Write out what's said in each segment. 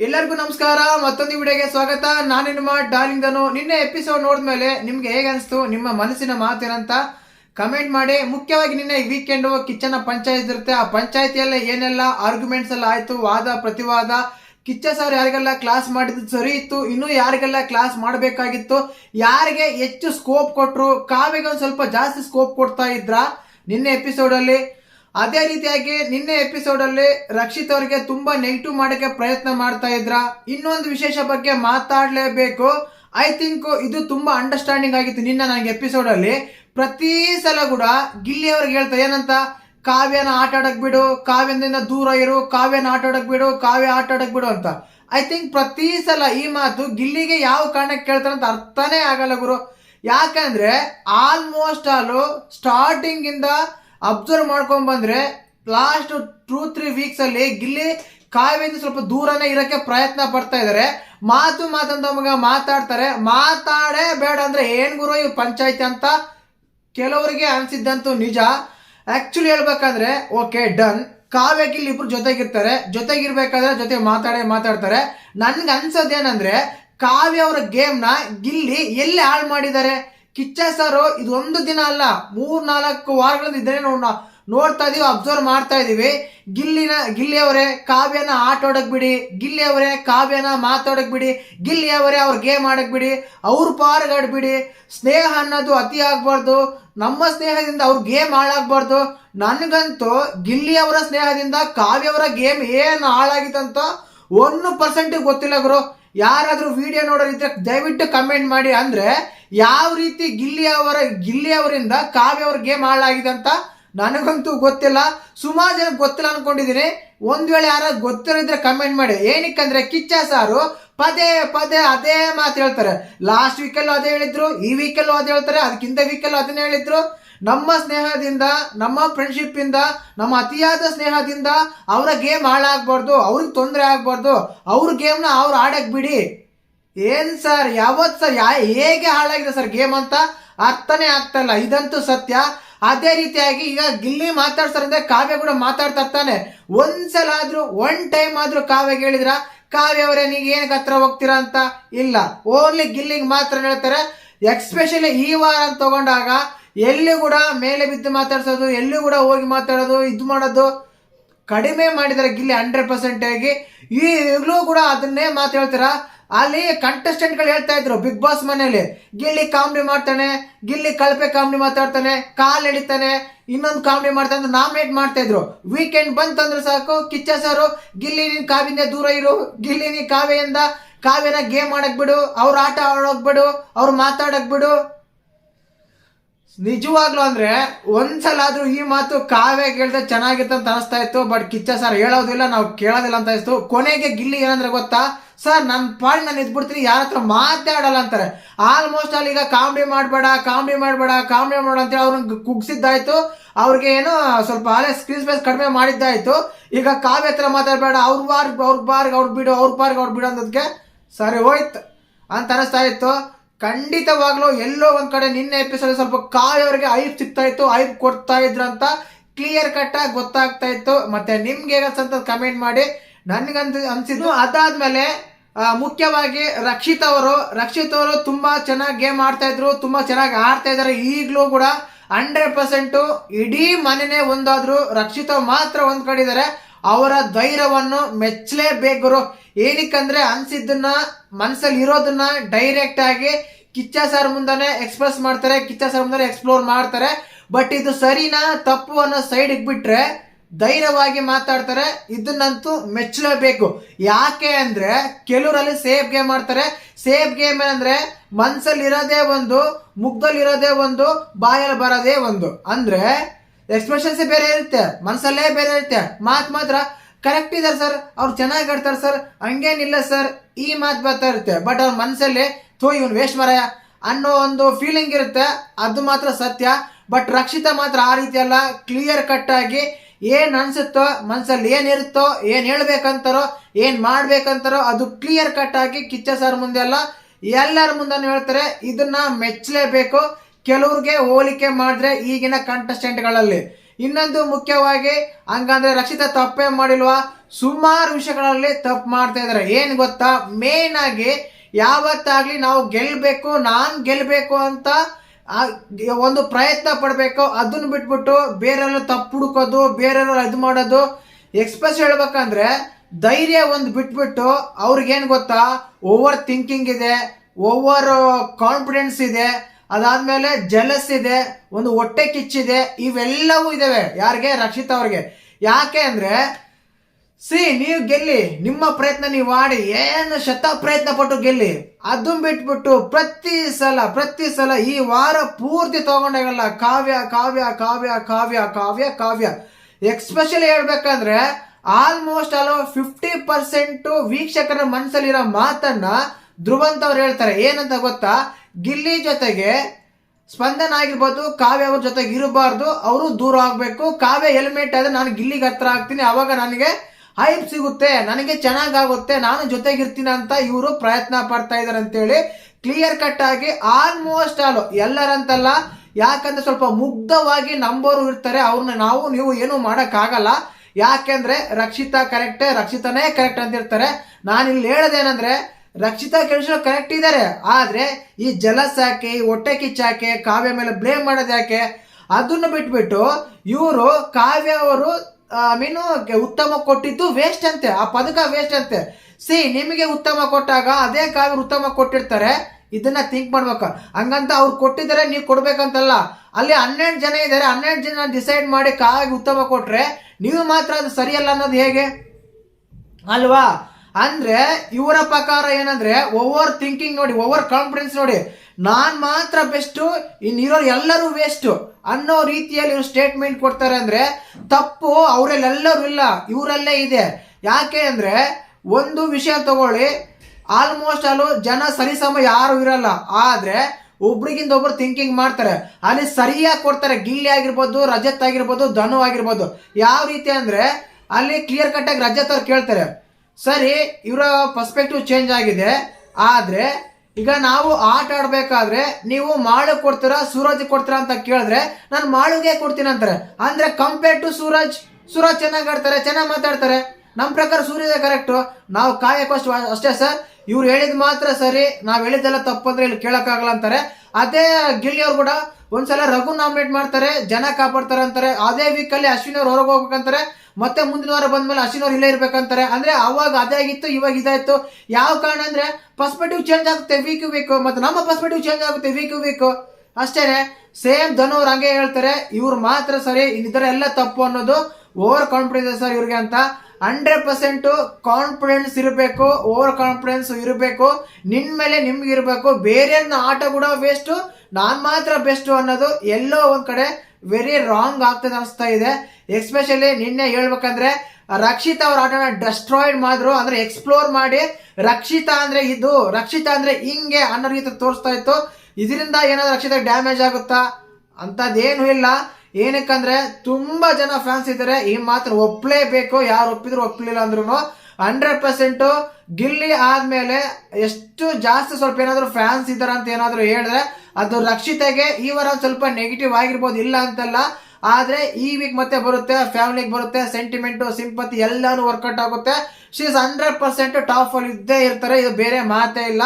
ಎಲ್ಲರಿಗೂ ನಮಸ್ಕಾರ, ಮತ್ತೊಂದು ವಿಡಿಯೋಗೆ ಸ್ವಾಗತ. ನಾನು ನಿಮ್ಮ ಡಾರ್ಲಿಂಗ್ ಧನು. ನಿನ್ನೆ ಎಪಿಸೋಡ್ ನೋಡಿದ್ಮೇಲೆ ನಿಮ್ಗೆ ಹೇಗೆ ಅನಿಸ್ತು, ನಿಮ್ಮ ಮನಸ್ಸಿನ ಮಾತೇನಂತ ಕಮೆಂಟ್ ಮಾಡಿ. ಮುಖ್ಯವಾಗಿ ನಿನ್ನೆ ವೀಕೆಂಡ್ ಕಿಚ್ಚನ ಪಂಚಾಯತ್ ಇರುತ್ತೆ. ಆ ಪಂಚಾಯತಿಯಲ್ಲೇ ಏನೆಲ್ಲ ಆರ್ಗ್ಯುಮೆಂಟ್ಸ್ ಎಲ್ಲ ಆಯಿತು, ವಾದ, ಪ್ರತಿವಾದ. ಕಿಚ್ಚ ಸರ್ ಯಾರಿಗೆಲ್ಲ ಕ್ಲಾಸ್ ಮಾಡಿದ್ದು ಸರಿ ಇತ್ತು, ಇನ್ನೂ ಯಾರಿಗೆಲ್ಲ ಕ್ಲಾಸ್ ಮಾಡಬೇಕಾಗಿತ್ತು, ಯಾರಿಗೆ ಹೆಚ್ಚು ಸ್ಕೋಪ್ ಕೊಟ್ಟರು ಕಾವ್ಯಗೆ ಒಂದು ಸ್ವಲ್ಪ ಜಾಸ್ತಿ ಸ್ಕೋಪ್ ಕೊಡ್ತಾ ಇದ್ರ? ನಿನ್ನೆ ಎಪಿಸೋಡಲ್ಲಿ ಅದೇ ರೀತಿಯಾಗಿ ನಿನ್ನೆ ಎಪಿಸೋಡ್ ಅಲ್ಲಿ ರಕ್ಷಿತ್ ಅವರಿಗೆ ತುಂಬಾ ನೆಗೆಟಿವ್ ಮಾಡಕ್ಕೆ ಪ್ರಯತ್ನ ಮಾಡ್ತಾ ಇದ್ರ? ಇನ್ನೊಂದು ವಿಶೇಷ ಬಗ್ಗೆ ಮಾತಾಡಲೇಬೇಕು. ಐ ಥಿಂಕ್ ಇದು ತುಂಬಾ ಅಂಡರ್ಸ್ಟ್ಯಾಂಡಿಂಗ್ ಆಗಿತ್ತು ನಿನ್ನೆ ನನಗೆ ಎಪಿಸೋಡ್ ಅಲ್ಲಿ ಪ್ರತಿ ಸಲ ಕೂಡ ಗಿಲ್ಲಿ ಅವ್ರಿಗೆ ಹೇಳ್ತಾ, ಏನಂತ? ಕಾವ್ಯನ ಆಟ ಆಡಕ್ ಬಿಡು ಕಾವ್ಯದಿಂದ ದೂರ ಇರು, ಕಾವ್ಯನ ಆಟ ಆಡಕ್ ಬಿಡು, ಕಾವ್ಯ ಆಟ ಆಡಕ್ ಬಿಡು ಅಂತ. ಐ ಥಿಂಕ್ ಪ್ರತಿ ಸಲ ಈ ಮಾತು ಗಿಲ್ಲಿಗೆ ಯಾವ ಕಾರಣಕ್ಕೆ ಕೇಳ್ತಾರೆ ಅಂತ ಅರ್ಥನೇ ಆಗಲ್ಲ ಗುರು. ಯಾಕಂದ್ರೆ ಆಲ್ಮೋಸ್ಟ್ ಆಲು ಸ್ಟಾರ್ಟಿಂಗ್ ಇಂದ ಅಬ್ಸರ್ವ್ ಮಾಡ್ಕೊಂಡ್ ಬಂದ್ರೆ ಲಾಸ್ಟ್ ಟೂ ತ್ರೀ ವೀಕ್ಸ್ ಅಲ್ಲಿ ಗಿಲ್ಲಿ ಕಾವ್ಯದಿಂದ ಸ್ವಲ್ಪ ದೂರನೇ ಇರಕ್ಕೆ ಪ್ರಯತ್ನ ಪಡ್ತಾ ಇದಾರೆ. ಮಾತು ಮಾತಂತ ಮಗ ಮಾತಾಡ್ತಾರೆ. ಮಾತಾಡೇ ಬೇಡ ಅಂದ್ರೆ ಏನ್ ಗುರು ಈ ಪಂಚಾಯತಿ ಅಂತ ಕೆಲವರಿಗೆ ಅನ್ಸಿದ್ದಂತೂ ನಿಜ. ಆಕ್ಚುಲಿ ಹೇಳ್ಬೇಕಂದ್ರೆ ಓಕೆ ಡನ್ ಕಾವ್ಯ ಇಲ್ಲಿ ಇಬ್ರು ಜೊತೆಗಿರ್ತಾರೆ. ಜೊತೆಗಿರ್ಬೇಕಾದ್ರೆ ಜೊತೆ ಮಾತಾಡೇ ಮಾತಾಡ್ತಾರೆ. ನನ್ಗೆ ಅನ್ಸೋದೇನಂದ್ರೆ, ಕಾವ್ಯ ಅವರ ಗೇಮ್ನ ಗಿಲ್ಲಿ ಎಲ್ಲಿ ಹಾಳು ಮಾಡಿದ್ದಾರೆ? ಕಿಚ್ಚ ಸರ್ ಇದು ಒಂದು ದಿನ ಅಲ್ಲ ಮೂರ್ ನಾಲ್ಕು ವಾರಗಳಿಂದ ಇದನ್ನೇ ನೋಡೋಣ ನೋಡ್ತಾ ಇದೀವಿ ಅಬ್ಸರ್ವ್ ಮಾಡ್ತಾ ಇದೀವಿ. ಗಿಲ್ಲಿನ ಗಿಲ್ಲಿ ಅವರೇ ಕಾವ್ಯನ ಆಟ ಬಿಡಿ ಗಿಲ್ಲಿ ಅವರೇ ಕಾವ್ಯನ ಮಾತಾಡಕ್ ಬಿಡಿ ಗಿಲ್ಲಿ ಅವರೇ ಅವ್ರ ಗೇಮ್ ಆಡಕ್ ಬಿಡಿ ಅವ್ರ ಪಾರ್ಗಾಡ್ಬಿಡಿ ಸ್ನೇಹ ಅನ್ನೋದು ಅತಿ ಆಗ್ಬಾರ್ದು. ನಮ್ಮ ಸ್ನೇಹದಿಂದ ಅವ್ರ ಗೇಮ್ ಹಾಳಾಗ್ಬಾರ್ದು. ನನಗಂತೂ ಗಿಲ್ಲಿ ಅವರ ಸ್ನೇಹದಿಂದ ಕಾವ್ಯವರ ಗೇಮ್ ಏನು ಹಾಳಾಗಿತ್ತಂತ ಒಂದು ಪರ್ಸೆಂಟ್ ಗೊತ್ತಿಲ್ಲ ಗುರು. ಯಾರಾದ್ರೂ ವಿಡಿಯೋ ನೋಡೋರಿದ್ರೆ ದಯವಿಟ್ಟು ಕಮೆಂಟ್ ಮಾಡಿ. ಅಂದ್ರೆ ಯಾವ ರೀತಿ ಗಿಲ್ಲಿ ಅವರ, ಗಿಲ್ಲಿ ಅವರಿಂದ ಕಾವ್ಯ ಅವ್ರ ಗೇಮ್ ಹಾಳಾಗಿದೆ ಅಂತ ನನಗಂತೂ ಗೊತ್ತಿಲ್ಲ. ಸುಮಾರು ಜನ ಗೊತ್ತಿಲ್ಲ ಅನ್ಕೊಂಡಿದ್ದೀನಿ ಒಂದ್ ವೇಳೆ ಯಾರು ಗೊತ್ತಿರಿದ್ರೆ ಕಮೆಂಟ್ ಮಾಡಿ. ಏನಕ್ಕಂದ್ರೆ ಕಿಚ್ಚ ಸಾರು ಪದೇ ಪದೇ ಅದೇ ಮಾತು ಹೇಳ್ತಾರೆ. ಲಾಸ್ಟ್ ವೀಕಲ್ಲೂ ಅದೇ ಹೇಳಿದ್ರು, ಈ ವೀಕಲ್ಲೂ ಅದೇ ಹೇಳ್ತಾರೆ, ಅದಕ್ಕಿಂತ ವೀಕಲ್ಲೂ ಅದನ್ನೇ ಹೇಳಿದ್ರು. ನಮ್ಮ ಸ್ನೇಹದಿಂದ, ನಮ್ಮ ಫ್ರೆಂಡ್ಶಿಪ್ ಇಂದ, ನಮ್ಮ ಅತಿಯಾದ ಸ್ನೇಹದಿಂದ ಅವರ ಗೇಮ್ ಹಾಳಾಗಬಾರ್ದು, ಅವ್ರಿಗೆ ತೊಂದರೆ ಆಗಬಾರ್ದು. ಅವ್ರ ಗೇಮ್ನ ಅವ್ರು ಆಡಕ್ ಬಿಡಿ. ಏನ್ ಸರ್, ಯಾವತ್ ಸರ್ ಹೇಗೆ ಹಾಳಾಗಿದೆ ಸರ್ ಗೇಮ್ ಅಂತ? ಅರ್ಥನೇ ಆಗ್ತಾ ಇಲ್ಲ. ಇದಂತೂ ಸತ್ಯ. ಅದೇ ರೀತಿಯಾಗಿ ಈಗ ಗಿಲ್ಲಿ ಮಾತಾಡ್ತಾರೆ ಕಾವ್ಯ ಕೂಡ ಮಾತಾಡ್ತಾ ಇರ್ತಾನೆ. ಒಂದ್ಸಲ ಆದ್ರೂ ಒನ್ ಟೈಮ್ ಆದ್ರೂ ಕಾವ್ಯಗೆ ಹೇಳಿದ್ರ? ಕಾವ್ಯ ಅವರೇ, ನೀವು ಏನಕ್ಕೆ ಹತ್ರ ಹೋಗ್ತೀರಾ ಅಂತ? ಇಲ್ಲ. ಓನ್ಲಿ ಗಿಲ್ಲಿಗೆ ಮಾತ್ರ ಹೇಳ್ತಾರೆ. ಎಕ್ಸ್ಪೆಷಲಿ ಈ ವಾರ ಅಂತ ತಗೊಂಡಾಗ ಎಲ್ಲಿ ಕೂಡ ಮೇಲೆ ಬಿದ್ದು ಮಾತಾಡ್ಸೋದು, ಎಲ್ಲಿ ಕೂಡ ಹೋಗಿ ಮಾತಾಡೋದು, ಇದು ಮಾಡೋದು ಕಡಿಮೆ ಮಾಡಿದ್ದಾರೆ ಗಿಲ್ಲಿ ಹಂಡ್ರೆಡ್ ಪರ್ಸೆಂಟ್ ಆಗಿ. ಈಗಲೂ ಕೂಡ ಅದನ್ನೇ ಮಾತಾಡ್ತೀರಾ? ಅಲ್ಲಿ ಕಂಟೆಸ್ಟೆಂಟ್ಗಳು ಹೇಳ್ತಾ ಇದ್ರು ಬಿಗ್ ಬಾಸ್ ಮನೆಯಲ್ಲಿ. ಗಿಲ್ಲಿ ಕಾಮಿಡಿ ಮಾಡ್ತಾನೆ, ಗಿಲ್ಲಿ ಕಳಪೆ ಕಾಮಿಡಿ ಮಾತಾಡ್ತಾನೆ, ಕಾಲ್ ಎಳಿತಾನೆ, ಇನ್ನೊಂದು ಕಾಮಿಡಿ ಮಾಡ್ತಾನೆ ಅಂತ ನಾಮಿನೇಟ್ ಮಾಡ್ತಾ ಇದ್ರು. ವೀಕೆಂಡ್ ಬಂತಂದ್ರೆ ಸಾಕು, ಕಿಚ್ಚ ಸಾರು, ಗಿಲ್ಲಿ ನೀನ್ ಕಾವಿಂದ ದೂರ ಇರು, ಗಿಲ್ಲಿ ನೀ ಕಾವ್ಯದಿಂದ ಕಾವ್ಯನ ಗೇಮ್ ಆಡಕ್ ಬಿಡು, ಅವ್ರ ಆಟ ಆಡೋಕ್ ಬಿಡು, ಅವ್ರು ಮಾತಾಡಕ್ ಬಿಡು. ನಿಜವಾಗ್ಲು ಅಂದ್ರೆ ಒಂದ್ಸಲ ಆದ್ರೂ ಈ ಮಾತು ಕಾವ್ಯ ಕೇಳಿದ್ರೆ ಚೆನ್ನಾಗಿತ್ತು ಅಂತ ಅನಿಸ್ತಾ ಇತ್ತು ಬಟ್ ಕಿಚ್ಚ ಸರ್ ಹೇಳೋದಿಲ್ಲ, ನಾವು ಕೇಳೋದಿಲ್ಲ ಅಂತ ಇತ್ತು ಕೊನೆಗೆ ಗಿಲ್ಲಿ ಏನಂದ್ರೆ ಗೊತ್ತಾ ಸರ್ ನನ್ನ ಪಾಡಿ ನಾನು ಇದ್ಬಿಡ್ತೀನಿ ಯಾರ ಹತ್ರ ಮಾತಾಡಲ್ಲ ಅಂತಾರೆ. ಆಲ್ಮೋಸ್ಟ್ ಅಲ್ಲಿ ಈಗ ಕಾಮಿಡಿ ಮಾಡಬೇಡ ಕಾಮಿಡಿ ಮಾಡಬೇಡ ಕಾಮಿಡಿ ಮಾಡ ಅಂತೇಳಿ ಅವ್ರನ್ನ ಕುಗ್ಸಿದ್ದಾಯ್ತು. ಅವ್ರಿಗೆ ಏನು ಸ್ವಲ್ಪ ಅಲೆ ಸ್ಕ್ರೀನ್ ಸ್ಪೇಸ್ ಕಡಿಮೆ ಮಾಡಿದ್ದಾಯ್ತು. ಈಗ ಕಾವ್ಯ ಹತ್ರ ಮಾತಾಡಬೇಡ, ಅವ್ರ ಬಾರ್ಗ್ ಅವ್ರ ಬಾರ್ಗ್ ಅವ್ರು ಬಿಡು, ಅವ್ರ ಪಾರ್ಗ್ ಅವ್ರು ಬಿಡು ಅನ್ನೋದಕ್ಕೆ ಸರಿ ಹೋಯ್ತು ಅಂತ ಅನಿಸ್ತಾ ಇತ್ತು. ಖಂಡಿತವಾಗ್ಲೂ ಎಲ್ಲೋ ಒಂದ್ ಕಡೆ ನಿನ್ನೆ ಎಪಿಸೋಡ್ ಸ್ವಲ್ಪ ಕಾವ್ಯವರಿಗೆ ಐಪ್ ಸಿಗ್ತಾ ಇತ್ತು ಐಪ್ ಕೊಡ್ತಾ ಇದ್ರಂತ ಕ್ಲಿಯರ್ ಕಟ್ ಆಗಿ ಗೊತ್ತಾಗ್ತಾ ಇತ್ತು. ಮತ್ತೆ ನಿಮ್ಗೆ ಏನಂತ ಕಮೆಂಟ್ ಮಾಡಿ. ನನ್ಗಂತ ಅನ್ಸಿದ್ದು ಅದಾದ್ಮೇಲೆ ಮುಖ್ಯವಾಗಿ ರಕ್ಷಿತ್ ಅವರು. ರಕ್ಷಿತ್ ಅವರು ತುಂಬಾ ಚೆನ್ನಾಗಿ ಗೇಮ್ ಆಡ್ತಾ ಇದ್ರು, ತುಂಬಾ ಚೆನ್ನಾಗಿ ಆಡ್ತಾ ಇದಾರೆ. ಈಗಲೂ ಕೂಡ ಹಂಡ್ರೆಡ್ ಪರ್ಸೆಂಟ್ ಇಡೀ ಮನೆನೇ ಒಂದಾದ್ರು. ರಕ್ಷಿತ್ ಮಾತ್ರ ಒಂದ್ ಕಡೆ ಅವರ ಧೈರ್ಯವನ್ನು ಮೆಚ್ಚಲೇಬೇಕು ಏನಕ್ಕಂದ್ರೆ ಅನ್ಸಿದ್ದನ್ನ ಮನಸ್ಸಲ್ಲಿ ಇರೋದನ್ನ ಡೈರೆಕ್ಟ್ ಆಗಿ ಕಿಚ್ಚ ಸರ್ ಮುಂದಾನೆ ಎಕ್ಸ್ಪ್ರೆಸ್ ಮಾಡ್ತಾರೆ. ಕಿಚ್ಚ ಸರ್ ಮುಂದೆ ಎಕ್ಸ್ಪ್ಲೋರ್ ಮಾಡ್ತಾರೆ. ಬಟ್ ಇದು ಸರಿನಾ ತಪ್ಪು ಅನ್ನೋ ಸೈಡ್ ಬಿಟ್ರೆ ಧೈರ್ಯವಾಗಿ ಮಾತಾಡ್ತಾರೆ, ಇದನ್ನಂತೂ ಮೆಚ್ಚಲೇಬೇಕು ಯಾಕೆ ಅಂದ್ರೆ ಕೆಲವರಲ್ಲಿ ಸೇಫ್ ಗೇಮ್ ಆಡ್ತಾರೆ. ಸೇಫ್ ಗೇಮ್ ಏನಂದ್ರೆ ಮನ್ಸಲ್ಲಿ ಇರೋದೇ ಒಂದು ಮುಗ್ಧಲ್ಲಿ ಒಂದು, ಬಾಯಲ್ಲಿ ಬರೋದೇ ಒಂದು. ಅಂದ್ರೆ ಎಕ್ಸ್ಪ್ರೆಷನ್ಸ್ ಬೇರೆ ಇರುತ್ತೆ, ಮನ್ಸಲ್ಲೇ ಬೇರೆ ಇರುತ್ತೆ. ಮಾತು ಮಾತ್ರ ಕರೆಕ್ಟ್ ಇದಾರೆ ಸರ್ ಅವ್ರು ಚೆನ್ನಾಗಿ ಆಡ್ತಾರೆ ಸರ್ ಹಂಗೇನಿಲ್ಲ ಸರ್ ಈ ಮಾತು ಬರ್ತಾ ಇರುತ್ತೆ. ಬಟ್ ಅವ್ರ ಮನಸ್ಸಲ್ಲಿ ಥೋ, ಇವನು ವೇಸ್ಟ್ ಮರಯ. ಅನ್ನೋ ಒಂದು ಫೀಲಿಂಗ್ ಇರುತ್ತೆ. ಅದು ಮಾತ್ರ ಸತ್ಯ. ಬಟ್ ರಕ್ಷಿತ ಮಾತ್ರ ಆ ರೀತಿ ಅಲ್ಲ. ಕ್ಲಿಯರ್ ಕಟ್ ಆಗಿ ಏನ್ ಅನ್ಸುತ್ತೋ ಮನಸ್ಸಲ್ಲಿ ಏನಿರುತ್ತೋ ಏನು ಹೇಳ್ಬೇಕಂತಾರೋ, ಏನು ಮಾಡ್ಬೇಕಂತಾರೋ, ಅದು ಕ್ಲಿಯರ್ ಕಟ್ ಆಗಿ ಕಿಚ್ಚ ಸರ್ ಮುಂದೆ ಅಲ್ಲ, ಎಲ್ಲರ ಮುಂದೆ ಹೇಳ್ತಾರೆ, ಇದನ್ನ ಮೆಚ್ಚಲೇಬೇಕು. ಕೆಲವ್ರಿಗೆ ಹೋಲಿಕೆ ಮಾಡಿದ್ರೆ ಈಗಿನ ಕಂಟೆಸ್ಟೆಂಟ್ಗಳಲ್ಲಿ ಇನ್ನೊಂದು ಮುಖ್ಯವಾಗಿ, ಹಂಗಂದ್ರೆ ರಕ್ಷಿತ ತಪ್ಪೇ ಮಾಡಿಲ್ವಾ? ಸುಮಾರು ವಿಷಯಗಳಲ್ಲಿ ತಪ್ಪು ಮಾಡ್ತಾ ಇದ್ದಾರೆ ಏನು ಗೊತ್ತಾ? ಮೇನ್ ಆಗಿ ಯಾವತ್ತಾಗ್ಲಿ ನಾವು ಗೆಲ್ಲಬೇಕು ನಾನು ಗೆಲ್ಲಬೇಕು ಅಂತ ಒಂದು ಪ್ರಯತ್ನ ಪಡಬೇಕು, ಅದನ್ನ ಬಿಟ್ಬಿಟ್ಟು ಬೇರೆಲ್ಲ ತಪ್ಪು ಹುಡುಕೋದು ಬೇರೆಲ್ಲ ಇದು ಮಾಡೋದು. ಎಕ್ಸ್ಪ್ರೆಸ್ ಹೇಳ್ಬೇಕಂದ್ರೆ ಧೈರ್ಯ ಒಂದು ಬಿಟ್ಬಿಟ್ಟು ಅವ್ರಿಗೇನು ಗೊತ್ತಾ? ಓವರ್ ಥಿಂಕಿಂಗ್ ಇದೆ ಓವರ್ ಕಾನ್ಫಿಡೆನ್ಸ್ ಇದೆ, ಅದಾದ್ಮೇಲೆ ಜಲಸ್ ಇದೆ, ಒಂದು ಹೊಟ್ಟೆ ಕಿಚ್ಚಿದೆ, ಇವೆಲ್ಲವೂ ಇದಾವೆ. ಯಾರಿಗೆ? ರಕ್ಷಿತ್ ಅವ್ರಿಗೆ. ಯಾಕೆ ಅಂದ್ರೆ ಸಿ, ನೀವು ಗೆಲ್ಲಿ. ನಿಮ್ಮ ಪ್ರಯತ್ನ ನೀವು ಮಾಡಿ ಏನು ಶತ ಪ್ರಯತ್ನ ಪಟ್ಟು ಗೆಲ್ಲಿ. ಅದನ್ನ ಬಿಟ್ಬಿಟ್ಟು ಪ್ರತಿ ಸಲ ಪ್ರತಿ ಸಲ ಈ ವಾರ ಪೂರ್ತಿ ತಗೊಂಡಾಗಲ್ಲ ಕಾವ್ಯ ಕಾವ್ಯ ಕಾವ್ಯ ಕಾವ್ಯ ಕಾವ್ಯ ಕಾವ್ಯ. ಎಕ್ಸ್ಪೆಷಲಿ ಹೇಳ್ಬೇಕಂದ್ರೆ, ಆಲ್ಮೋಸ್ಟ್ ಅಲ್ಲ ಫಿಫ್ಟಿ ಪರ್ಸೆಂಟ್ ವೀಕ್ಷಕರ ಮನಸ್ಸಲ್ಲಿರೋ ಮಾತನ್ನ ಧ್ರುವಂತ ಅವ್ರು ಹೇಳ್ತಾರೆ. ಏನಂತ ಗೊತ್ತಾ? ಗಿಲ್ಲಿ ಜೊತೆಗೆ ಸ್ಪಂದನ ಆಗಿರ್ಬೋದು, ಕಾವ್ಯ ಅವ್ರ ಜೊತೆಗೆ ಇರಬಾರ್ದು. ಅವರು ದೂರ ಆಗಬೇಕು. ಕಾವ್ಯ ಹೆಲ್ಮೆಟ್ ಆದ್ರೆ ನಾನು ಗಿಲ್ಲಿಗೆ ಹತ್ರ ಆಗ್ತೀನಿ ಅವಾಗ ನನಗೆ ಹೈಪ್ ಸಿಗುತ್ತೆ, ನನಗೆ ಚೆನ್ನಾಗಾಗುತ್ತೆ, ನಾನು ಜೊತೆಗಿರ್ತೀನಿ ಅಂತ ಇವರು ಪ್ರಯತ್ನ ಪಡ್ತಾ ಇದ್ದಾರೆ ಅಂತೇಳಿ ಕ್ಲಿಯರ್ ಕಟ್ ಆಗಿ ಆಲ್ಮೋಸ್ಟ್ ಆಲ್ ಎಲ್ಲರಂತಲ್ಲ, ಯಾಕಂದ್ರೆ ಸ್ವಲ್ಪ ಮುಗ್ಧವಾಗಿ ನಂಬೋರು ಇರ್ತಾರೆ ಅವ್ರನ್ನ ನಾವು ನೀವು ಏನು ಮಾಡೋಕ್ಕಾಗಲ್ಲ. ಯಾಕೆಂದ್ರೆ ರಕ್ಷಿತಾ ಕರೆಕ್ಟ್ ರಕ್ಷಿತಾನೇ ಕರೆಕ್ಟ್ ಅಂತ ಇರ್ತಾರೆ ನಾನು ಇಲ್ಲಿ ಹೇಳೋದೇನಂದ್ರೆ, ರಕ್ಷಿತಾ ಕೆಲಸ ಕರೆಕ್ಟ್ ಇದ್ದಾರೆ ಆದ್ರೆ ಈ ಜಲಸಾಕೆ ಈ ಹೊಟ್ಟೆ ಕಿಚ್ಚಾಕೆ ಕಾವ್ಯ ಮೇಲೆ ಬ್ಲೇಮ್ ಮಾಡೋದು ಯಾಕೆ? ಅದನ್ನು ಬಿಟ್ಬಿಟ್ಟು ಇವರು ಕಾವ್ಯ ಅವರು ಮೀನು ಉತ್ತಮ ಕೊಟ್ಟಿದ್ದು ವೇಸ್ಟ್ ಅಂತೆ, ಆ ಪದಕ ವೇಸ್ಟ್ ಅಂತೆ. ಸಿ ನಿಮಗೆ ಉತ್ತಮ ಕೊಟ್ಟಾಗ ಅದೇ ಕಾವ್ಯ ಉತ್ತಮ ಕೊಟ್ಟಿರ್ತಾರೆ. ಇದನ್ನ ಥಿಂಕ್ ಮಾಡ್ಬೇಕು. ಹಂಗಂತ ಅವ್ರು ಕೊಟ್ಟಿದ್ದಾರೆ, ನೀವು ಕೊಡ್ಬೇಕಂತಲ್ಲ. ಅಲ್ಲಿ ಹನ್ನೆರಡು ಜನ ಇದ್ದಾರೆ, ಹನ್ನೆರಡು ಜನ ಡಿಸೈಡ್ ಮಾಡಿ ಕಾವ್ಯ ಉತ್ತಮ ಕೊಟ್ರೆ ನೀವು ಮಾತ್ರ ಅದು ಸರಿಯಲ್ಲ ಅನ್ನೋದು ಹೇಗೆ? ಅಲ್ವಾ? ಅಂದ್ರೆ ಇವರ ಪ್ರಕಾರ ಏನಂದ್ರೆ ಓವರ್ ಥಿಂಕಿಂಗ್ ನೋಡಿ ಓವರ್ ಕಾನ್ಫಿಡೆನ್ಸ್ ನೋಡಿ, ನಾನ್ ಮಾತ್ರ ಬೆಸ್ಟ್ ಇನ್ನಿರೋರು ಎಲ್ಲರೂ ವೇಸ್ಟ್ ಅನ್ನೋ ರೀತಿಯಲ್ಲಿ ಇವ್ರು ಸ್ಟೇಟ್ಮೆಂಟ್ ಕೊಡ್ತಾರೆ ಅಂದ್ರೆ ತಪ್ಪು, ಅವರಲ್ಲೆಲ್ಲರೂ ಇಲ್ಲ, ಇವರಲ್ಲೇ ಇದೆ. ಯಾಕೆ ಅಂದ್ರೆ ಒಂದು ವಿಷಯ ತಗೊಳ್ಳಿ ಆಲ್ಮೋಸ್ಟ್ ಅಲ್ಲೂ ಜನ ಸರಿಸಮ ಯಾರು ಇರಲ್ಲ. ಆದ್ರೆ ಒಬ್ರಿಗಿಂತ ಒಬ್ರು ಥಿಂಕಿಂಗ್ ಮಾಡ್ತಾರೆ. ಅಲ್ಲಿ ಸರಿಯಾಗಿ ಕೊಡ್ತಾರೆ, ಗಿಲ್ಲಿ ಆಗಿರ್ಬೋದು, ರಜತ್ ಆಗಿರ್ಬೋದು, ಧನು ಆಗಿರ್ಬೋದು. ಯಾವ ರೀತಿ ಅಂದ್ರೆ ಅಲ್ಲಿ ಕ್ಲಿಯರ್ ಕಟ್ ಆಗಿ ರಜತ್ ಅವ್ರು ಕೇಳ್ತಾರೆ. ಸರಿ, ಇವರ ಪರ್ಸ್ಪೆಕ್ಟಿವ್ ಚೇಂಜ್ ಆಗಿದೆ. ಆದ್ರೆ ಈಗ ನಾವು ಆಟ ಆಡ್ಬೇಕಾದ್ರೆ ನೀವು ಮಾಳು ಕೊಡ್ತೀರಾ, ಸೂರಜ್ ಕೊಡ್ತೀರಾ ಅಂತ ಕೇಳಿದ್ರೆ ನಾನು ಮಾಳುಗೆ ಕೊಡ್ತೀನಿ ಅಂತಾರೆ. ಅಂದ್ರೆ ಕಂಪೇರ್ ಟು ಸೂರಜ್ ಸೂರಜ್ ಚೆನ್ನಾಗಿ ಆಡ್ತಾರೆ, ಚೆನ್ನಾಗಿ ಮಾತಾಡ್ತಾರೆ. ನಮ್ಮ ಪ್ರಕಾರ ಸೂರ್ಯದೇ ಕರೆಕ್ಟು ನಾವು ಕಾಯಕ್ಕಷ್ಟು ಅಷ್ಟೇ ಸರ್ ಇವ್ರು ಹೇಳಿದ ಮಾತ್ರ ಸರಿ, ನಾವು ಹೇಳಿದ್ದೆಲ್ಲ ತಪ್ಪಂದ್ರೆ ಇಲ್ಲಿ ಕೇಳೋಕ್ಕಾಗಲ್ಲ ಅಂತಾರೆ. ಅದೇ ಗಿಲ್ಲಿ ಅವ್ರು ಕೂಡ ಒಂದ್ಸಲ ರಘು ನಾಮಿನೇಟ್ ಮಾಡ್ತಾರೆ, ಜನ ಕಾಪಾಡ್ತಾರೆ ಅಂತಾರೆ, ಅದೇ ವೀಕಲ್ಲಿ ಅಶ್ವಿನ್ ಅವ್ರು ಹೊರಗೆ ಹೋಗ್ಬೇಕಂತಾರೆ, ಮತ್ತೆ ಮುಂದಿನ ವಾರ ಬಂದ್ಮೇಲೆ ಅಶ್ವಿನ್ ಅವ್ರು ಇಲ್ಲೇ ಇರ್ಬೇಕಂತಾರೆ. ಅಂದ್ರೆ ಅವಾಗ ಅದೇ ಆಗಿತ್ತು, ಇವಾಗ ಇದಾಯ್ತು. ಯಾವ ಕಾರಣ ಅಂದ್ರೆ ಪರ್ಸ್ಪೆಕ್ಟಿವ್ ಚೇಂಜ್ ಆಗುತ್ತೆ ವೀಕ್ ವೀಕ್ ಮತ್ತೆ ನಮ್ಮ ಪರ್ಸ್ಪೆಕ್ಟಿವ್ ಚೇಂಜ್ ಆಗುತ್ತೆ ವೀಕ್ ವೀಕ್ ಅಷ್ಟೇನೆ ಸೇಮ್ ಧನು ಅವ್ರು ಹಂಗೆ ಹೇಳ್ತಾರೆ, ಇವ್ರು ಮಾತ್ರ ಸರಿ ಇನ್ನಿತರ ಎಲ್ಲ ತಪ್ಪು ಅನ್ನೋದು ಓವರ್ ಕಾನ್ಫಿಡೆನ್ಸ್ ಸರ್ ಇವ್ರಿಗೆ ಅಂತ ಹಂಡ್ರೆಡ್ ಪರ್ಸೆಂಟ್ ಕಾನ್ಫಿಡೆನ್ಸ್ ಇರಬೇಕು ಓವರ್ ಕಾನ್ಫಿಡೆನ್ಸ್ ಇರಬೇಕು ನಿನ್ನ ಮೇಲೆ ನಿಮ್ಗೆ ಇರಬೇಕು. ಬೇರೆ ಆಟ ಕೂಡ ವೇಸ್ಟ್ ನಾನು ಮಾತ್ರ ಬೆಸ್ಟ್ ಅನ್ನೋದು ಎಲ್ಲೋ ಒಂದು ಕಡೆ ವೆರಿ ರಾಂಗ್ ಆಗ್ತದೆ ಅನಿಸ್ತಾ ಇದೆ. ಎಸ್ಪೆಷಲಿ ನಿನ್ನೆ ಹೇಳ್ಬೇಕಂದ್ರೆ, ರಕ್ಷಿತಾ ಅವ್ರ ಆಟನ ಡೆಸ್ಟ್ರಾಯ್ಡ್ ಮಾಡಿದ್ರು. ಅಂದ್ರೆ ಎಕ್ಸ್ಪ್ಲೋರ್ ಮಾಡಿ, ರಕ್ಷಿತಾ ಅಂದ್ರೆ ಇದು, ರಕ್ಷಿತಾ ಅಂದ್ರೆ ಹಿಂಗೆ ಅನ್ನೋ ರೀತಿ ತೋರಿಸ್ತಾ ಇತ್ತು. ಇದರಿಂದ ಏನಾದ್ರು ರಕ್ಷಿತಾ ಡ್ಯಾಮೇಜ್ ಆಗುತ್ತಾ? ಅಂತದೇನು ಇಲ್ಲ. ಏನಕ್ಕಂದ್ರೆ ತುಂಬಾ ಜನ ಫ್ಯಾನ್ಸ್ ಇದ್ದಾರೆ ಈ ಮಾತ್ರ ಒಪ್ಲೇಬೇಕು, ಯಾರು ಒಪ್ಪಿದ್ರು ಒಪ್ಪಲಿಲ್ಲ ಅಂದ್ರೂ ಹಂಡ್ರೆಡ್ ಪರ್ಸೆಂಟ್ ಗಿಲ್ಲಿ ಆದ್ಮೇಲೆ ಎಷ್ಟು ಜಾಸ್ತಿ ಸ್ವಲ್ಪ ಏನಾದ್ರು ಫ್ಯಾನ್ಸ್ ಇದ್ದಾರೆ ಅಂತ ಏನಾದ್ರು ಹೇಳಿದ್ರೆ, ಅದು ರಕ್ಷಿತೆಗೆ ಈ ವಾರ ಸ್ವಲ್ಪ ನೆಗೆಟಿವ್ ಆಗಿರ್ಬೋದು, ಇಲ್ಲ ಅಂತಲ್ಲ. ಆದ್ರೆ ಈ ವೀಕ್ ಮತ್ತೆ ಬರುತ್ತೆ ಫ್ಯಾಮಿಲಿಗೆ ಬರುತ್ತೆ ಸೆಂಟಿಮೆಂಟ್ ಸಿಂಪತಿ ಎಲ್ಲಾನು ವರ್ಕೌಟ್ ಆಗುತ್ತೆ. ಶೀಸ್ ಹಂಡ್ರೆಡ್ ಪರ್ಸೆಂಟ್ ಟಾಪ್ ಅಲ್ಲಿ ಇದ್ದೇ ಇರ್ತಾರೆ, ಇದು ಬೇರೆ ಮಾತೇ ಇಲ್ಲ.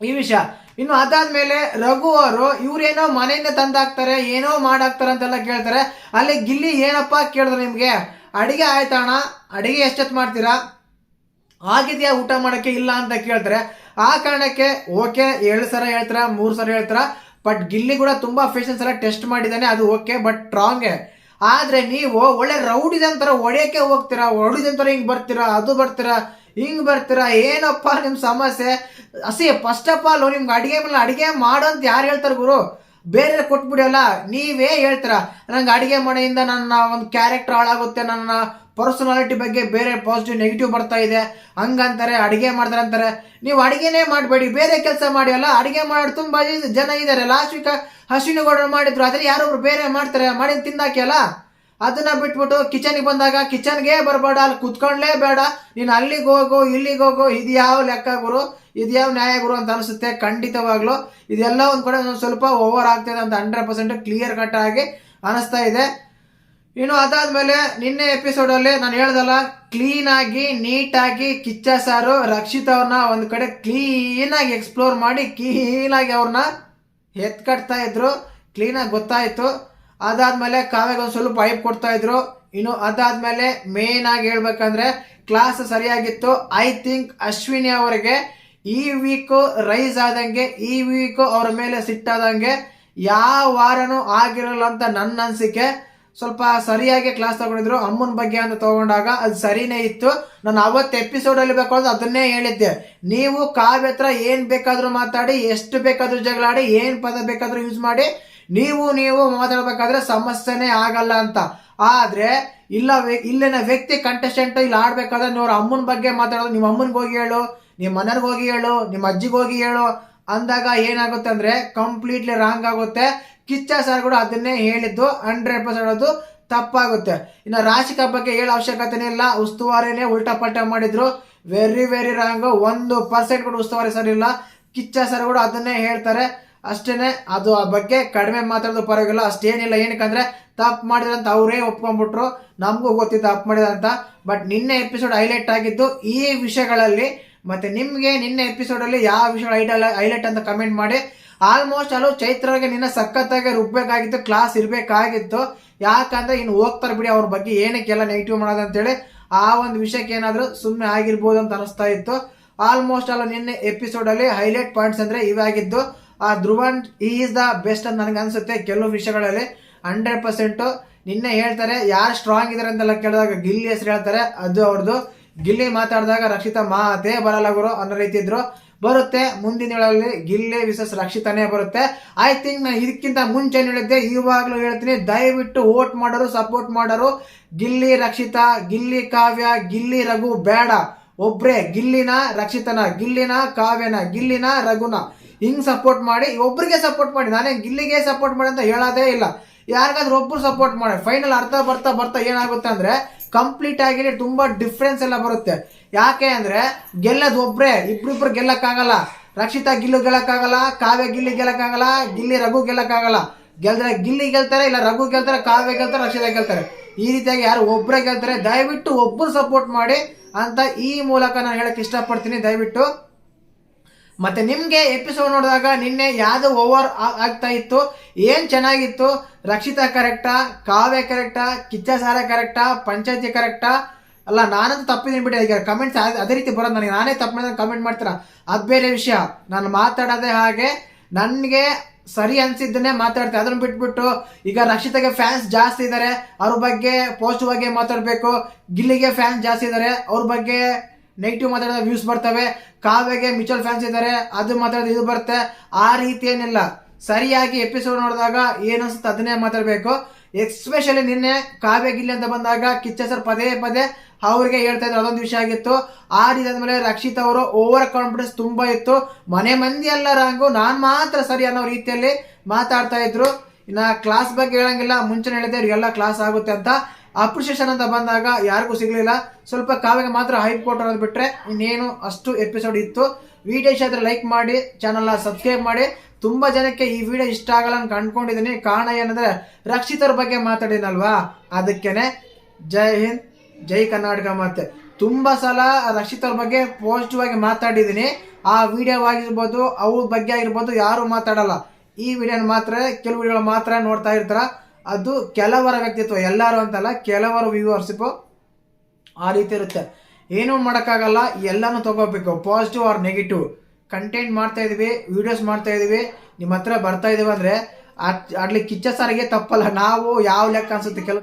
ಈ ವಿಷಯ. ಇನ್ನು ಅದಾದ್ಮೇಲೆ ರಘು ಅವರು ಇವ್ರೇನೋ ಮನೆಯಿಂದ ತಂದಾಕ್ತಾರೆ, ಏನೋ ಮಾಡಾಕ್ತಾರೆ ಅಂತೆಲ್ಲ ಕೇಳ್ತಾರೆ. ಅಲ್ಲಿ ಗಿಲ್ಲಿ ಏನಪ್ಪ ಕೇಳಿದ್ರು ನಿಮಗೆ? ಅಡಿಗೆ ಆಯ್ತಾಣ ಅಡಿಗೆ ಎಷ್ಟೊತ್ತು ಮಾಡ್ತೀರಾ? ಆಗಿದೆಯಾ ಊಟ ಮಾಡಕ್ಕೆ ಇಲ್ಲ ಅಂತ ಕೇಳ್ತಾರೆ. ಆ ಕಾರಣಕ್ಕೆ, ಓಕೆ ಎರಡು ಸಲ ಹೇಳ್ತಾರ, ಮೂರು ಸಲ ಹೇಳ್ತಾರ? ಬಟ್ ಗಿಲ್ಲಿ ಕೂಡ ತುಂಬಾ ಫೇಷನ್ಸ್ ಎಲ್ಲ ಟೆಸ್ಟ್ ಮಾಡಿದ್ದಾನೆ, ಅದು ಓಕೆ, ಬಟ್ ಸ್ಟ್ರಾಂಗ್ ಆದ್ರೆ ನೀವು ಒಳ್ಳೆ ರೌಡಿದಂತರ ಹೊಡೆಯೋಕ್ಕೆ ಹೋಗ್ತೀರಾ? ಹೊಡಿದಂತರ ಹಿಂಗೆ ಬರ್ತೀರಾ? ಅದು ಬರ್ತೀರಾ? ಹಿಂಗ್ ಬರ್ತೀರಾ? ಏನಪ್ಪ ನಿಮ್ ಸಮಸ್ಯೆ? ಅಸಿ ಫಸ್ಟ್ ಆಫ್ ಆಲ್ ನಿಮ್ಗೆ ಅಡಿಗೆ ಮೇಲೆ ಅಡಿಗೆ ಮಾಡು ಅಂತ ಯಾರು ಹೇಳ್ತಾರೆ ಗುರು? ಬೇರೆ ಕೊಟ್ಬಿಡಲ್ಲ, ನೀವೇ ಹೇಳ್ತೀರಾ? ನಂಗೆ ಅಡಿಗೆ ಮನೆಯಿಂದ ನನ್ನ ಒಂದು ಕ್ಯಾರೆಕ್ಟರ್ ಹಾಳಾಗುತ್ತೆ, ನನ್ನ ಪರ್ಸನಾಲಿಟಿ ಬಗ್ಗೆ ಬೇರೆ ಪಾಸಿಟಿವ್ ನೆಗೆಟಿವ್ ಬರ್ತಾ ಇದೆ. ಹಂಗಂತಾರೆ, ಅಡಿಗೆ ಮಾಡ್ತಾರೆ ಅಂತಾರೆ ನೀವು ಅಡಿಗೆನೇ ಮಾಡಬೇಡಿ, ಬೇರೆ ಕೆಲಸ ಮಾಡಿ ಅಲ್ಲ, ಅಡಿಗೆ ಮಾಡೋದು ತುಂಬಾ ಜನ ಇದ್ದಾರೆ. ಲಾಸ್ಟ್ ವೀಕ್ ಹಸಿನಗೌಡರು ಮಾಡಿದ್ರು, ಆದರೆ ಯಾರೊಬ್ರು ಬೇರೆ ಮಾಡ್ತಾರೆ ಮಾಡಿ ತಿಂದಾಕಿ ಅಲ್ಲ? ಅದನ್ನ ಬಿಟ್ಬಿಟ್ಟು ಕಿಚನ್ಗೆ ಬಂದಾಗ ಕಿಚನ್ಗೆ ಬರಬೇಡ, ಅಲ್ಲಿ ಕುತ್ಕೊಂಡ್ಲೇ ಬೇಡ ನೀನು ಅಲ್ಲಿಗೆ ಹೋಗು, ಇಲ್ಲಿಗೆ ಹೋಗು ಇದು ಯಾವ ಲೆಕ್ಕ ಗುರು? ಇದು ಯಾವ ನ್ಯಾಯ ಗುರು ಅಂತ ಅನಿಸುತ್ತೆ ಖಂಡಿತವಾಗ್ಲು. ಇದೆಲ್ಲ ಒಂದು ಕಡೆ ಒಂದು ಸ್ವಲ್ಪ ಓವರ್ ಆಗ್ತಿದೆ ಅಂತ ಹಂಡ್ರೆಡ್ ಪರ್ಸೆಂಟ್ ಕ್ಲಿಯರ್ ಕಟ್ ಆಗಿ ಅನಿಸ್ತಾ ಇದೆ. ಇನ್ನು ಅದಾದ್ಮೇಲೆ ನಿನ್ನೆ ಎಪಿಸೋಡಲ್ಲಿ ನಾನು ಹೇಳ್ದಲ್ಲ ಕ್ಲೀನಾಗಿ ನೀಟಾಗಿ ಕಿಚ್ಚ ಸಾರು ರಕ್ಷಿತ್ ಅವ್ರನ್ನ ಒಂದು ಕಡೆ ಕ್ಲೀನಾಗಿ ಎಕ್ಸ್ಪ್ಲೋರ್ ಮಾಡಿ ಕ್ಲೀನಾಗಿ ಅವ್ರನ್ನ ಎತ್ಕಟ್ತಾ ಇದ್ರು. ಕ್ಲೀನಾಗಿ ಗೊತ್ತಾಯಿತು. ಅದಾದ್ಮೇಲೆ ಕಾವ್ಯಗೆ ಒಂದು ಸ್ವಲ್ಪ ಕೊಡ್ತಾ ಇದ್ರು. ಇನ್ನು ಅದಾದ್ಮೇಲೆ ಮೇನ್ ಆಗಿ ಹೇಳ್ಬೇಕಂದ್ರೆ ಕ್ಲಾಸ್ ಸರಿಯಾಗಿತ್ತು. ಐ ಥಿಂಕ್ ಅಶ್ವಿನಿ ಅವರಿಗೆ ಈ ವೀಕು ರೈಸ್ ಆದಂಗೆ, ಈ ವೀಕು ಅವ್ರ ಮೇಲೆ ಸಿಟ್ಟಾದಂಗೆ ಯಾವ ವಾರನೂ ಆಗಿರಲ್ಲ ಅಂತ ನನ್ನ ಅನಿಸಿಕೆ. ಸ್ವಲ್ಪ ಸರಿಯಾಗಿ ಕ್ಲಾಸ್ ತಗೊಂಡಿದ್ರು. ಅಮ್ಮನ ಬಗ್ಗೆ ಅಂತ ತಗೊಂಡಾಗ ಅದು ಸರಿನೇ ಇತ್ತು. ನಾನು ಅವತ್ತು ಎಪಿಸೋಡ್ ಅಲ್ಲಿ ಬೇಕಾದ್ರೆ ಅದನ್ನೇ ಹೇಳಿದ್ದೆ. ನೀವು ಕಾವ್ಯ ಹತ್ರ ಏನ್ ಬೇಕಾದ್ರೂ ಮಾತಾಡಿ, ಎಷ್ಟು ಬೇಕಾದ್ರೂ ಜಗಳಾಡಿ, ಏನ್ ಪದ ಬೇಕಾದ್ರೂ ಯೂಸ್ ಮಾಡಿ ನೀವು ನೀವು ಮಾತಾಡ್ಬೇಕಾದ್ರೆ ಸಮಸ್ಯೆನೇ ಆಗಲ್ಲ ಅಂತ. ಆದ್ರೆ ಇಲ್ಲ ಇಲ್ಲಿನ ವ್ಯಕ್ತಿ ಕಂಟೆಸ್ಟೆಂಟ್ ಇಲ್ಲಿ ಆಡ್ಬೇಕಾದ್ರೆ ಅವ್ರ ಅಮ್ಮನ ಬಗ್ಗೆ ಮಾತಾಡೋದು ನಿಮ್ಮ ಅಮ್ಮನಿಗೆ ಹೋಗಿ ಹೇಳು ನಿಮ್ಮ ಮನೆಗೆ ಹೋಗಿ ಹೇಳು ನಿಮ್ಮ ಅಜ್ಜಿಗೆ ಹೋಗಿ ಹೇಳು. ಅಂದಾಗ ಏನಾಗುತ್ತೆ ಅಂದ್ರೆ ಕಂಪ್ಲೀಟ್ಲಿ ರಾಂಗ್ ಆಗುತ್ತೆ. ಕಿಚ್ಚ ಸರ್ ಕೂಡ ಅದನ್ನೇ ಹೇಳಿದ್ದು ಹಂಡ್ರೆಡ್ ಪರ್ಸೆಂಟ್ ಅದು ತಪ್ಪಾಗುತ್ತೆ. ಇನ್ನು ರಾಶಿಕ ಬಗ್ಗೆ ಹೇಳೋ ಅವಶ್ಯಕತೆನೇ ಇಲ್ಲ. ಉಸ್ತುವಾರಿನೇ ಉಲ್ಟಾ ಪಲ್ಟಾ ಮಾಡಿದ್ರು. ವೆರಿ ವೆರಿ ರಾಂಗ್ ಒಂದು ಪರ್ಸೆಂಟ್ ಕೂಡ ಉಸ್ತುವಾರಿ ಸರ್ ಇಲ್ಲ. ಕಿಚ್ಚ ಸರ್ ಕೂಡ ಅದನ್ನೇ ಹೇಳ್ತಾರೆ. ಅಷ್ಟೇನೆ, ಅದು ಆ ಬಗ್ಗೆ ಕಡಿಮೆ ಮಾತಾಡೋದು ಪರವಾಗಿಲ್ಲ. ಅಷ್ಟೇನಿಲ್ಲ, ಏನಕ್ಕಂದ್ರೆ ತಪ್ಪು ಮಾಡಿದ್ರೆ ಅಂತ ಅವರೇ ಒಪ್ಕೊಂಡ್ಬಿಟ್ರು. ನಮಗೂ ಗೊತ್ತಿತ್ತು ತಪ್ಪು ಮಾಡಿದ ಅಂತ ಬಟ್ ನಿನ್ನೆ ಎಪಿಸೋಡ್ ಹೈಲೈಟ್ ಆಗಿದ್ದು ಈ ವಿಷಯಗಳಲ್ಲಿ, ಮತ್ತೆ ನಿಮಗೆ ನಿನ್ನೆ ಎಪಿಸೋಡಲ್ಲಿ ಯಾವ ವಿಷಯ ಹೈಲೈಟ್ ಅಂತ ಕಮೆಂಟ್ ಮಾಡಿ. ಆಲ್ಮೋಸ್ಟ್ ಅಲ್ಲೂ ಚೈತ್ರಗೆ ನಿನ್ನ ಸಖತ್ತಾಗಿ ರುಬ್ಬೇಕಾಗಿತ್ತು ಕ್ಲಾಸ್ ಇರಬೇಕಾಗಿತ್ತು. ಯಾಕಂದ್ರೆ ಇನ್ನು ಹೋಗ್ತಾರೆ ಬಿಡಿ ಅವ್ರ ಬಗ್ಗೆ ಏನಕ್ಕೆಲ್ಲ ನೆಗೆಟಿವ್ ಮಾಡೋದು ಅಂತೇಳಿ. ಆ ಒಂದು ವಿಷಯಕ್ಕೆ ಏನಾದರೂ ಸುಮ್ಮನೆ ಆಗಿರ್ಬೋದು ಅಂತ ಅನಿಸ್ತಾ ಇತ್ತು. ಆಲ್ಮೋಸ್ಟ್ ಅಲ್ಲ ನಿನ್ನೆ ಎಪಿಸೋಡಲ್ಲಿ ಹೈಲೈಟ್ ಪಾಯಿಂಟ್ಸ್ ಅಂದರೆ ಇವಾಗಿದ್ದು ಆ ಧ್ರುವನ್ ಈಸ್ ದ ಬೆಸ್ಟ್ ಅಂತ ನನಗೆ ಅನಿಸುತ್ತೆ ಕೆಲವು ವಿಷಯಗಳಲ್ಲಿ. ಹಂಡ್ರೆಡ್ ಪರ್ಸೆಂಟು ನಿನ್ನೆ ಹೇಳ್ತಾರೆ, ಯಾರು ಸ್ಟ್ರಾಂಗ್ ಇದಾರೆ ಅಂತೆಲ್ಲ ಕೇಳಿದಾಗ ಗಿಲ್ಲಿ ಹೆಸರು ಹೇಳ್ತಾರೆ, ಅದು ಅವ್ರದ್ದು ಗಿಲ್ಲಿ ಮಾತಾಡಿದಾಗ ರಕ್ಷಿತಾ ಮಾತೇ ಬರಲ್ಲ ಗುರು ಅನ್ನೋ ರೀತಿ ಇದ್ರು. ಬರುತ್ತೆ, ಮುಂದಿನ ದಿನಗಳಲ್ಲಿ ಗಿಲ್ಲಿ ವಿಸಸ್ ರಕ್ಷಿತನೇ ಬರುತ್ತೆ. ಐ ಥಿಂಕ್ ನಾನು ಇದಕ್ಕಿಂತ ಮುಂಚೆ ಹೇಳಿದ್ದೆ, ಇವಾಗಲೂ ಹೇಳ್ತೀನಿ, ದಯವಿಟ್ಟು ವೋಟ್ ಮಾಡೋರು ಸಪೋರ್ಟ್ ಮಾಡೋರು. ಗಿಲ್ಲಿ ರಕ್ಷಿತಾ, ಗಿಲ್ಲಿ ಕಾವ್ಯ, ಗಿಲ್ಲಿ ರಘು ಬೇಡ. ಒಬ್ರೇ, ಗಿಲ್ಲಿನ, ರಕ್ಷಿತನ, ಗಿಲ್ಲಿನ ಕಾವ್ಯನ, ಗಿಲ್ಲಿನ ರಘುನ. ಹಿಂಗ್ ಸಪೋರ್ಟ್ ಮಾಡಿ ಒಬ್ಬರಿಗೆ ಸಪೋರ್ಟ್ ಮಾಡಿ. ನಾನೇ ಗಿಲ್ಲಿಗೆ ಸಪೋರ್ಟ್ ಮಾಡಿ ಅಂತ ಹೇಳೋದೇ ಇಲ್ಲ. ಯಾರಿಗಾದ್ರೂ ಒಬ್ರು ಸಪೋರ್ಟ್ ಮಾಡಿ. ಫೈನಲ್ ಅರ್ಥ ಬರ್ತಾ ಬರ್ತಾ ಏನಾಗುತ್ತೆ ಅಂದ್ರೆ ಕಂಪ್ಲೀಟ್ ಆಗಿ ತುಂಬಾ ಡಿಫ್ರೆನ್ಸ್ ಎಲ್ಲ ಬರುತ್ತೆ. ಯಾಕೆ ಅಂದ್ರೆ, ಗೆಲ್ಲದ್ ಒಬ್ರೇ, ಇಬ್ರಿಬ್ರು ಗೆಲ್ಲಕ್ಕಾಗಲ್ಲ. ರಕ್ಷಿತಾ ಗಿಲ್ಲು ಗೆಲ್ಲಕ್ಕಾಗಲ್ಲ, ಕಾವ್ಯ ಗಿಲ್ಲಿ ಗೆಲ್ಲಕ್ಕಾಗಲ್ಲ, ಗಿಲ್ಲಿ ರಘು ಗೆಲ್ಲಕ್ಕಾಗಲ್ಲ. ಗೆಲ್ದ್ರೆ ಗಿಲ್ಲಿ ಗೆಲ್ತಾರೆ, ಇಲ್ಲ ರಘು ಗೆಲ್ತಾರೆ, ಕಾವ್ಯ ಗೆಲ್ತಾರೆ, ರಕ್ಷಿತಾ ಗೆಲ್ತಾರೆ. ಈ ರೀತಿಯಾಗಿ ಯಾರು ಒಬ್ಬರೇ ಗೆಲ್ತಾರೆ, ದಯವಿಟ್ಟು ಒಬ್ಬರು ಸಪೋರ್ಟ್ ಮಾಡಿ ಅಂತ ಈ ಮೂಲಕ ನಾನು ಹೇಳಕ್ ಇಷ್ಟಪಡ್ತೀನಿ. ದಯವಿಟ್ಟು ಮತ್ತೆ ನಿಮ್ಗೆ ಎಪಿಸೋಡ್ ನೋಡಿದಾಗ ನಿನ್ನೆ ಯಾವ್ದು ಓವರ್ ಆಗ್ತಾ ಇತ್ತು, ಏನ್ ಚೆನ್ನಾಗಿತ್ತು? ರಕ್ಷಿತಾ ಕರೆಕ್ಟಾ ಕಾವ್ಯ ಕರೆಕ್ಟಾ ಕಿಚ್ಚ ಸಾರ ಕರೆಕ್ಟಾ ಪಂಚಾಯತಿ ಕರೆಕ್ಟಾ ಅಲ್ಲ, ನಾನಂತೂ ತಪ್ಪಿದ್ದೀನಿ ಬಿಡಿ, ಈಗ ಕಮೆಂಟ್ಸ್ ಅದೇ ರೀತಿ ಬರೋದು ನನಗೆ. ನಾನೇ ತಪ್ಪು ಮಾಡಿದ್ರೆ ಕಮೆಂಟ್ ಮಾಡ್ತೀರಾ? ಅದು ಬೇರೆ ವಿಷಯ. ನಾನು ಮಾತಾಡೋದೇ ಹಾಗೆ, ನನಗೆ ಸರಿ ಅನ್ಸಿದ್ದನ್ನೇ ಮಾತಾಡ್ತೀನಿ ಅದನ್ನು ಬಿಟ್ಬಿಟ್ಟು, ಈಗ ರಕ್ಷಿತಾಗೆ ಫ್ಯಾನ್ಸ್ ಜಾಸ್ತಿ ಇದ್ದಾರೆ ಅವ್ರ ಬಗ್ಗೆ ಪೋಸ್ಟ್ ಬಗ್ಗೆ ಮಾತಾಡಬೇಕು. ಗಿಲ್ಲಿಗೆ ಫ್ಯಾನ್ಸ್ ಜಾಸ್ತಿ ಇದ್ದಾರೆ ಅವ್ರ ಬಗ್ಗೆ ನೆಗೆಟಿವ್ ಮಾತಾಡಿದ ವ್ಯೂಸ್ ಬರ್ತವೆ. ಕಾವ್ಯಗೆ ಮ್ಯೂಚುವಲ್ ಫ್ಯಾನ್ಸ್ ಇದ್ದಾರೆ. ಅದು ಮಾತಾಡೋದು ಇದು ಬರುತ್ತೆ. ಆ ರೀತಿ ಏನಿಲ್ಲ. ಸರಿಯಾಗಿ ಎಪಿಸೋಡ್ ನೋಡಿದಾಗ ಏನು ಅದನ್ನೇ ಮಾತಾಡಬೇಕು. ಎಕ್ಸ್ಪೆಷಲಿ ನಿನ್ನೆ ಕಾವ್ಯ ಗಿಲ್ಲಿ ಅಂತ ಬಂದಾಗ ಕಿಚ್ಚ ಸರ್ ಪದೇ ಪದೇ ಅವ್ರಿಗೆ ಹೇಳ್ತಾ ಇದ್ರು. ಅದೊಂದು ವಿಷಯ ಆಗಿತ್ತು. ಆ ರೀತಿ ಆದಮೇಲೆ ರಕ್ಷಿತ್ ಅವರು ಓವರ್ ಕಾನ್ಫಿಡೆನ್ಸ್ ತುಂಬಾ ಇತ್ತು. ಮನೆ ಮಂದಿ ಎಲ್ಲ ರಾಂಗು. ನಾನ್ ಮಾತ್ರ ಸರಿ ಅನ್ನೋ ರೀತಿಯಲ್ಲಿ ಮಾತಾಡ್ತಾ ಇದ್ರು. ಇನ್ನ ಕ್ಲಾಸ್ ಬಗ್ಗೆ ಹೇಳಂಗಿಲ್ಲ. ಮುಂಚೆ ಹೇಳಿದೆ ಇವ್ರಿಗೆಲ್ಲ ಕ್ಲಾಸ್ ಆಗುತ್ತೆ ಅಂತ. ಅಪ್ರಿಷಿಯೇಷನ್ ಅಂತ ಬಂದಾಗ ಯಾರಿಗೂ ಸಿಗ್ಲಿಲ್ಲ. ಸ್ವಲ್ಪ ಕಾವ್ಯಗೆ ಮಾತ್ರ ಹೈಪ್ ಕೊಟ್ಟರೋದು ಬಿಟ್ಟರೆ ಇನ್ನೇನು ಅಷ್ಟು ಎಪಿಸೋಡ್ ಇತ್ತು. ವಿಡಿಯೋ ಇಷ್ಟ ಲೈಕ್ ಮಾಡಿ ಚಾನಲ್ನ ಸಬ್ಸ್ಕ್ರೈಬ್ ಮಾಡಿ. ತುಂಬ ಜನಕ್ಕೆ ಈ ವಿಡಿಯೋ ಇಷ್ಟ ಆಗಲ್ಲ ಅಂತ ಕಂಡ್ಕೊಂಡಿದ್ದೀನಿ ಕಾರಣ ಏನಂದರೆ ರಕ್ಷಿತರ ಬಗ್ಗೆ ಮಾತಾಡಿನಲ್ವಾ ಅದಕ್ಕೇನೆ ಜೈ ಹಿಂದ್, ಜೈ ಕರ್ನಾಟಕ ಮತ್ತೆ ತುಂಬ ಸಲ ರಕ್ಷಿತರ ಬಗ್ಗೆ ಪಾಸಿಟಿವ್ ಆಗಿ ಮಾತಾಡಿದ್ದೀನಿ ಆ ವಿಡಿಯೋ ಆಗಿರ್ಬೋದು, ಅವ್ರ ಬಗ್ಗೆ ಆಗಿರ್ಬೋದು ಯಾರು ಮಾತಾಡಲ್ಲ. ಈ ವಿಡಿಯೋನ ಮಾತ್ರ, ಕೆಲವು ವಿಡಿಯೋಗಳು ಮಾತ್ರ ನೋಡ್ತಾ ಇರ್ತಾರ. ಅದು ಕೆಲವರ ವ್ಯಕ್ತಿತ್ವ, ಎಲ್ಲರೂ ಅಂತಲ್ಲ, ಕೆಲವರು ವ್ಯೂವರ್ಶಿಪ್ ಆ ರೀತಿ ಇರುತ್ತೆ. ಏನೂ ಮಾಡೋಕ್ಕಾಗಲ್ಲ, ಎಲ್ಲನೂ ತಗೋಬೇಕು. ಪಾಸಿಟಿವ್ ಆರ್ ನೆಗೆಟಿವ್ ಕಂಟೆಂಟ್ ಮಾಡ್ತಾ ಇದೀವಿ ವಿಡಿಯೋಸ್ ಮಾಡ್ತಾ ಇದೀವಿ ನಿಮ್ಮ ಹತ್ರ ಬರ್ತಾ ಇದೀವಿ ಅಂದ್ರೆ ಅಟ್- ಅಡ್ಲಿ ಕಿಚ್ಚ ಸಾರಿಗೆ ತಪ್ಪಲ್ಲ. ನಾವು ಯಾವ ಲೆಕ್ಕ ಅನಿಸುತ್ತೆ? ಕೆಲವು